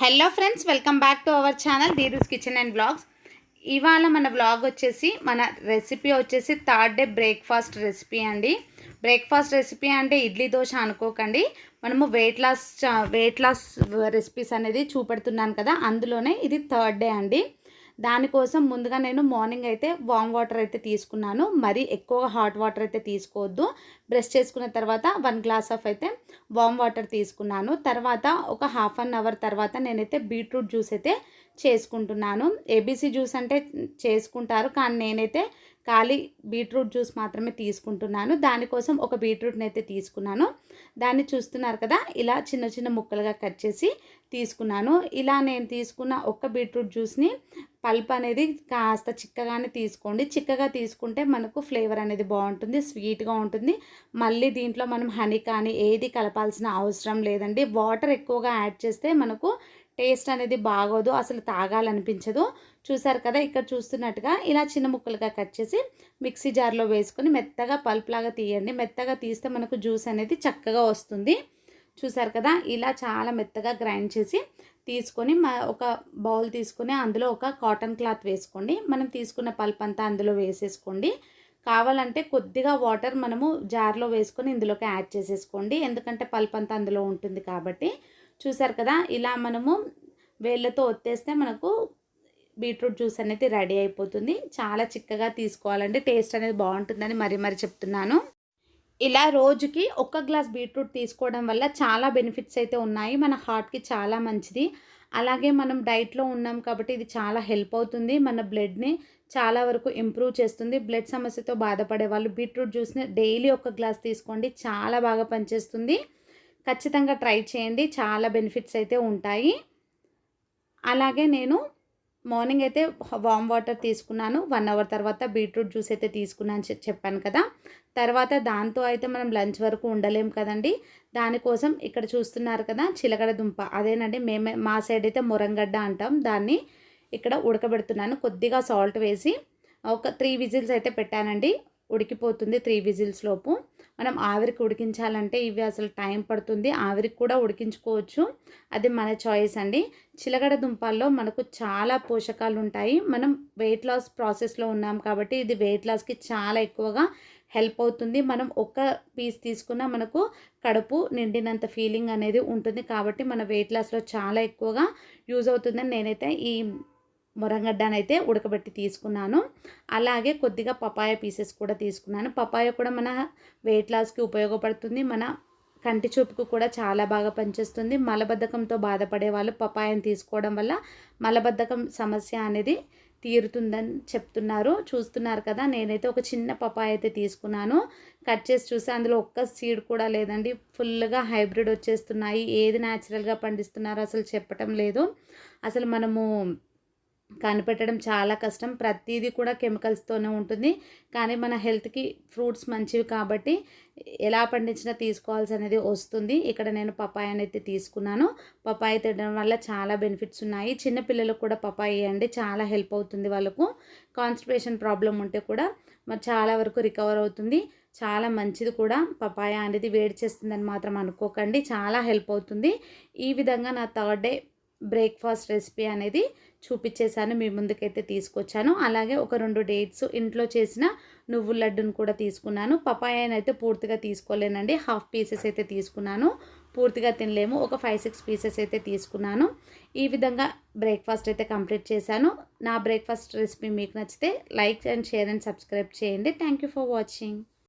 Hello friends welcome back to our channel Dheeru's kitchen and blogs ఇవాళ మన blog వచ్చేసి మన రెసిపీ వచ్చేసి థర్డ్ డే బ్రేక్ఫాస్ట్ రెసిపీ అండి. బ్రేక్ఫాస్ట్ రెసిపీ అంటే ఇడ్లీ దోశ అనుకోకండి. మనము weight loss weight loss recipes అనేది చూపెడుతున్నాను కదా అందులోనే ఇది థర్డ్ డే అండి. దానికోసం ముందుగా నేను మార్నింగ్ అయితే వామ్ వాటర్ అయితే తీసుకున్నాను. మరీ ఎక్కువగా హాట్ వాటర్ అయితే తీసుకోవద్దు. బ్రష్ చేసుకున్న తర్వాత వన్ గ్లాస్ ఆఫ్ అయితే వామ్ వాటర్ తీసుకున్నాను. తర్వాత ఒక హాఫ్ అన్ అవర్ తర్వాత నేనైతే బీట్రూట్ జ్యూస్ అయితే చేసుకుంటున్నాను. ఏబీసీ జ్యూస్ అంటే చేసుకుంటారు. కానీ నేనైతే ఖాళీ బీట్రూట్ జ్యూస్ మాత్రమే తీసుకుంటున్నాను. దానికోసం ఒక బీట్రూట్ని అయితే తీసుకున్నాను. దాన్ని చూస్తున్నారు కదా ఇలా చిన్న చిన్న ముక్కలుగా కట్ చేసి తీసుకున్నాను. ఇలా నేను తీసుకున్న ఒక్క బీట్రూట్ జ్యూస్ని పల్ప్ అనేది కాస్త చిక్కగానే తీసుకోండి. చిక్కగా తీసుకుంటే మనకు ఫ్లేవర్ అనేది బాగుంటుంది స్వీట్గా ఉంటుంది. మళ్ళీ దీంట్లో మనం హనీ కానీ ఏది కలపాల్సిన అవసరం లేదండి. వాటర్ ఎక్కువగా యాడ్ చేస్తే మనకు టేస్ట్ అనేది బాగోదు అసలు తాగాలనిపించదు. చూసారు కదా ఇక్కడ చూస్తున్నట్టుగా ఇలా చిన్న ముక్కలుగా కట్ చేసి మిక్సీ జార్లో వేసుకొని మెత్తగా పల్ప్ లాగా తీయండి. మెత్తగా తీస్తే మనకు జ్యూస్ అనేది చక్కగా వస్తుంది. చూసారు కదా? ఇలా చాలా మెత్తగా గ్రైండ్ చేసి తీసుకొని ఒక బౌల్ తీసుకొని అందులో ఒక కాటన్ క్లాత్ వేసుకోండి. మనం తీసుకున్న పల్ప్ అంతా అందులో వేసేసుకోండి. కావాలంటే కొద్దిగా వాటర్ మనము జార్లో వేసుకొని ఇందులోకి యాడ్ చేసేసుకోండి. ఎందుకంటే పల్ప్ అంతా అందులో ఉంటుంది కాబట్టి. చూసారు కదా? ఇలా మనము వేళ్ళతో ఒత్తేస్తే మనకు బీట్రూట్ జ్యూస్ అనేది రెడీ అయిపోతుంది. చాలా చిక్కగా తీసుకోవాలంటే టేస్ట్ అనేది బాగుంటుందని మరీ మరీ చెప్తున్నాను. ఇలా రోజుకి ఒక్క గ్లాస్ బీట్రూట్ తీసుకోవడం వల్ల చాలా బెనిఫిట్స్ అయితే ఉన్నాయి. మన హార్ట్కి చాలా మంచిది. అలాగే మనం డైట్లో ఉన్నాం కాబట్టి ఇది చాలా హెల్ప్ అవుతుంది. మన బ్లడ్ని చాలా వరకు ఇంప్రూవ్ చేస్తుంది. బ్లడ్ సమస్యతో బాధపడే వాళ్ళు బీట్రూట్ జ్యూస్ని డైలీ ఒక గ్లాస్ తీసుకోండి. చాలా బాగా పనిచేస్తుంది. ఖచ్చితంగా ట్రై చేయండి. చాలా బెనిఫిట్స్ అయితే ఉంటాయి. అలాగే నేను మార్నింగ్ అయితే వామ్ వాటర్ తీసుకున్నాను. వన్ అవర్ తర్వాత బీట్రూట్ జ్యూస్ అయితే తీసుకున్నాను చెప్పాను కదా. తర్వాత దాంతో అయితే మనం లంచ్ వరకు ఉండలేం కదండి. దానికోసం ఇక్కడ చూస్తున్నారు కదా చిలకడ దుంప. అదేనండి మేమే మా సైడ్ అయితే మురంగడ్డ అంటాం. దాన్ని ఇక్కడ ఉడకబెడుతున్నాను. కొద్దిగా సాల్ట్ వేసి ఒక త్రీ విజిల్స్ అయితే పెట్టానండి. ఉడికిపోతుంది త్రీ విజిల్స్ లోపు. మనం ఆవిరికి ఉడికించాలంటే ఇవి అసలు టైం పడుతుంది. ఆవిరికి కూడా ఉడికించుకోవచ్చు. అది మన చాయిస్ అండి. చిలగడ దుంపాల్లో మనకు చాలా పోషకాలు ఉంటాయి. మనం వెయిట్ లాస్ ప్రాసెస్లో ఉన్నాం కాబట్టి ఇది వెయిట్ లాస్కి చాలా ఎక్కువగా హెల్ప్ అవుతుంది. మనం ఒక్క పీస్ తీసుకున్నా మనకు కడుపు నిండినంత ఫీలింగ్ అనేది ఉంటుంది. కాబట్టి మన వెయిట్ లాస్లో చాలా ఎక్కువగా యూజ్ అవుతుందని నేనైతే ఈ మురంగడ్డనైతే ఉడకబెట్టి తీసుకున్నాను. అలాగే కొద్దిగా పపాయ పీసెస్ కూడా తీసుకున్నాను. పపాయ కూడా మన వెయిట్ లాస్కి ఉపయోగపడుతుంది. మన కంటి చూపుకు కూడా చాలా బాగా పనిచేస్తుంది. మలబద్ధకంతో బాధపడే వాళ్ళు పపాయను తీసుకోవడం వల్ల మలబద్ధకం సమస్య అనేది తీరుతుందని చెప్తున్నారు. చూస్తున్నారు కదా నేనైతే ఒక చిన్న పపాయ అయితే తీసుకున్నాను. కట్ చేసి చూసి అందులో ఒక్క సీడ్ కూడా లేదండి. ఫుల్గా హైబ్రిడ్ వచ్చేస్తున్నాయి. ఏది న్యాచురల్గా పండిస్తున్నారో అసలు చెప్పటం లేదు. అసలు మనము కనిపెట్టడం చాలా కష్టం. ప్రతిదీ కూడా కెమికల్స్తోనే ఉంటుంది. కానీ మన హెల్త్కి ఫ్రూట్స్ మంచివి కాబట్టి ఎలా పండించినా తీసుకోవాల్సి అనేది వస్తుంది. ఇక్కడ నేను పపాయ అనేది తీసుకున్నాను. పపాయ తినడం వల్ల చాలా బెనిఫిట్స్ ఉన్నాయి. చిన్నపిల్లలకు కూడా పపాయ ఇవ్వండి చాలా హెల్ప్ అవుతుంది వాళ్ళకు. కాన్స్టిపేషన్ ప్రాబ్లం ఉంటే కూడా మరి చాలా వరకు రికవర్ అవుతుంది. చాలా మంచిది కూడా. పపాయ అనేది వేడి చేస్తుందని మాత్రం అనుకోకండి. చాలా హెల్ప్ అవుతుంది. ఈ విధంగా నా థర్డ్ డే బ్రేక్ఫాస్ట్ రెసిపీ అనేది చూపించేశాను మీ ముందుకైతే తీసుకొచ్చాను. అలాగే ఒక రెండు డేట్స్ ఇంట్లో చేసిన నువ్వుల లడ్డును కూడా తీసుకున్నాను. పపాయాని అయితే పూర్తిగా తీసుకోలేనండి. హాఫ్ పీసెస్ అయితే తీసుకున్నాను. పూర్తిగా తినలేము. ఒక ఫైవ్ సిక్స్ పీసెస్ అయితే తీసుకున్నాను. ఈ విధంగా బ్రేక్ఫాస్ట్ అయితే కంప్లీట్ చేశాను. నా బ్రేక్ఫాస్ట్ రెసిపీ మీకు నచ్చితే like and share and subscribe చేయండి. Thank for watching.